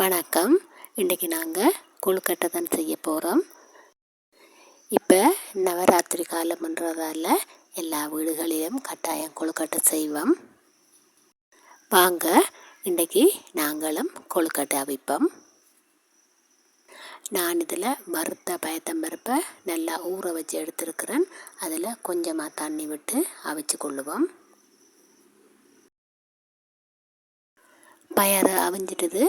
வணக்கம். இன்றைக்கி நாங்கள் கொழுக்கட்டை தான் செய்ய போகிறோம் இப்போ நவராத்திரி காலம்ன்றதால எல்லா வீடுகளிலும் கட்டாயம் கொழுக்கட்டை செய்வோம். வாங்க இன்றைக்கி நாங்களும் கொழுக்கட்டை அவிப்போம். நான் இதில் வறுத்த பயத்தம்பருப்பை நல்லா ஊற வச்சு எடுத்துருக்கிறேன். அதில் கொஞ்சமாக தண்ணி விட்டு அவிச்சு கொள்ளுவோம். பயறு அவிஞ்சிடுது.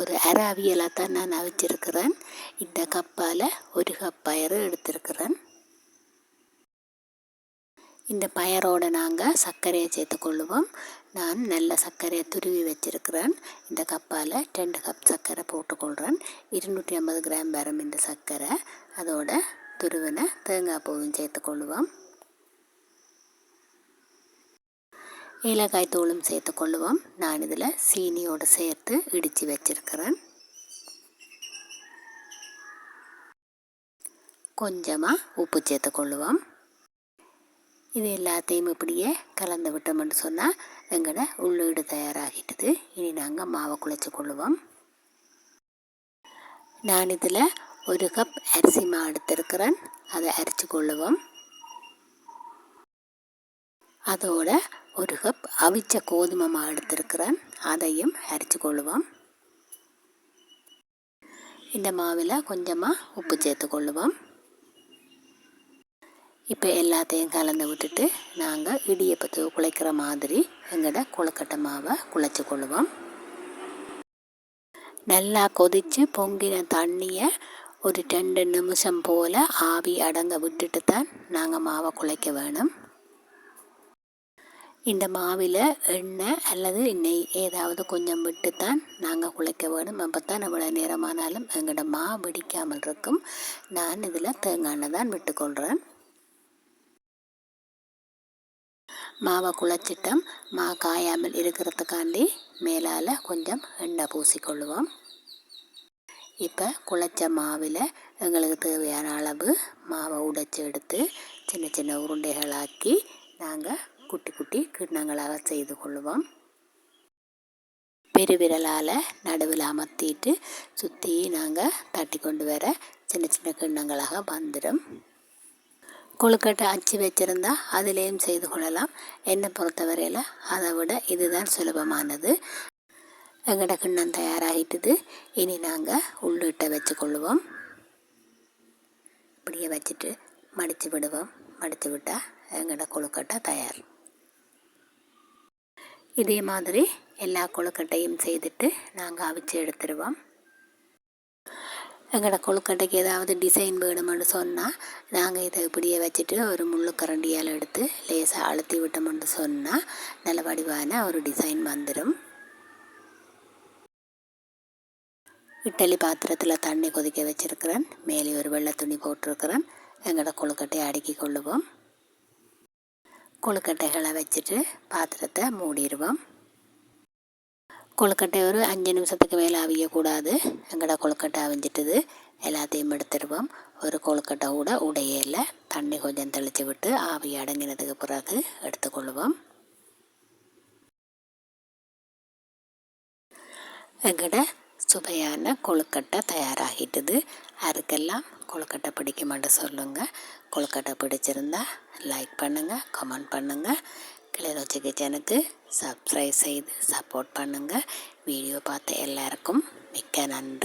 ஒரு அரை அவியலாக தான் நான் அவிச்சிருக்கிறேன் இந்த கப்பால் ஒரு கப் பயறு எடுத்திருக்கிறேன். இந்த பயரோடு நாங்கள் சர்க்கரையை சேர்த்துக்கொள்ளுவோம் நான் நல்ல சர்க்கரையை துருவி வச்சிருக்கிறேன். இந்த கப்பால் ரெண்டு கப் சர்க்கரை போட்டுக்கொள்கிறேன் இருநூற்றி ஐம்பது கிராம் வரும் இந்த சர்க்கரை. அதோட துருவின தேங்காய் பூவும் சேர்த்துக்கொள்ளுவோம் ஏலக்காய் தூளும் சேர்த்து கொள்ளுவோம். நான் இதில் சீனியோடு சேர்த்து இடித்து வச்சுருக்கிறேன். கொஞ்சமாக உப்பு சேர்த்து கொள்ளுவோம். இது எல்லாத்தையும் இப்படியே கலந்து விட்டோம்னு சொன்னால் எங்களோட உள்ளீடு தயாராகிட்டது. இனி நாங்கள் மாவை குழைச்சி கொள்ளுவோம். நான் இதில் ஒரு கப் அரிசி மா எடுத்திருக்கிறேன். அதை அரிச்சு கொள்ளுவோம். அதோட ஒரு கப் அவிச்ச கோதுமை மாவு எடுத்திருக்கிறேன். அதையும் அரைச்சி கொள்ளுவோம். இந்த மாவில் கொஞ்சமாக உப்பு சேர்த்து கொள்ளுவோம். இப்போ எல்லாத்தையும் கலந்து விட்டுட்டு நாங்கள் இடியப்பத்து குழைக்கிற மாதிரி எங்களோட கொழுக்கட்டை மாவை குழைச்சி கொள்ளுவோம். நல்லா கொதித்து பொங்கின தண்ணியை ஒரு ரெண்டு நிமிஷம் போல் ஆவி அடங்க விட்டுட்டு தான் நாங்கள் மாவை குழைக்க வேணும். இந்த மாவில் எண்ணெய் அல்லது நெய் ஏதாவது கொஞ்சம் விட்டு தான் நாங்கள் குழைக்க வேணும். அப்போ தான் எவ்வளோ நேரமானாலும் எங்களோட மா வெடிக்காமல் இருக்கும். நான் இதில் தேங்காய் எண்ணெய் தான் விட்டுக்கொள்கிறேன் மாவை குழைச்சிட்டோம். மா காயாமல் இருக்கிறதுக்காண்டி மேலால் கொஞ்சம் எண்ணெய் பூசிக்கொள்ளுவோம் இப்போ குழைச்ச மாவில் எங்களுக்கு தேவையான அளவு மாவை உடைச்சி எடுத்து சின்ன சின்ன உருண்டைகளாக்கி நாங்கள் குட்டி குட்டி கிண்ணங்களாக செய்து கொள்ளுவோம். பெருவிரலால் நடுவில் அமர்த்திட்டு சுற்றி நாங்கள் தட்டி கொண்டு வர சின்ன சின்ன கிண்ணங்களாக வந்துடும். கொழுக்கட்டை அச்சு வச்சுருந்தா அதுலேயும் செய்து கொள்ளலாம். என்னை பொறுத்தவரையில் அதை விட இதுதான் சுலபமானது. எங்களோட கிண்ணம் தயாராகிட்டுது. இனி நாங்கள் உள்ளிட்ட வச்சு கொள்ளுவோம். இப்படியே வச்சுட்டு மடித்து விடுவோம். மடித்து விட்டால் எங்களோட கொழுக்கட்டை தயார். இதே மாதிரி எல்லா கொழுக்கட்டையும் செய்துட்டு நாங்கள் அவிச்சு எடுத்துருவோம். எங்களோட கொழுக்கட்டைக்கு ஏதாவது டிசைன் வேணுமென்னு சொன்னால் நாங்கள் இதை இப்படியே வச்சுட்டு ஒரு முள்ளுக்கரண்டியால் எடுத்து லேசாக அழுத்தி விட்டோம்னு சொன்னால் நல்ல வடிவான ஒரு டிசைன் வந்துடும் இட்டலி பாத்திரத்தில் தண்ணி கொதிக்க வச்சுருக்கிறேன். மேலே ஒரு வெள்ளை துணி போட்டிருக்கிறேன். எங்களோட கொழுக்கட்டையை அடுக்கி கொள்ளுவோம். கொழுக்கட்டைகளை வச்சுட்டு பாத்திரத்தை மூடிடுவோம். கொழுக்கட்டை ஒரு அஞ்சு நிமிஷத்துக்கு மேலே அவியக்கூடாது. எங்கட கொழுக்கட்டை அவிஞ்சிட்டுது. எல்லாத்தையும் எடுத்துடுவோம். ஒரு கொழுக்கட்டை கூட உடையில தண்ணி கொஞ்சம் தெளித்து விட்டு ஆவி அடங்கினதுக்கு பிறகு எடுத்துக்கொள்வோம். எங்கட சுவையான கொழுக்கட்டை தயாராகிட்டுது. அதுக்கெல்லாம் கொழுக்கட்டை பிடிக்குமான்னு சொல்லுங்கள் கொழுக்கட்டை பிடிச்சிருந்தா லைக் பண்ணுங்கள் கமெண்ட் பண்ணுங்கள் கிளிநொச்சி கிச்சனுக்கு சப்ஸ்கிரைப் செய்து சப்போர்ட் பண்ணுங்கள் வீடியோ பார்த்த எல்லாருக்கும் மிக்க நன்றி.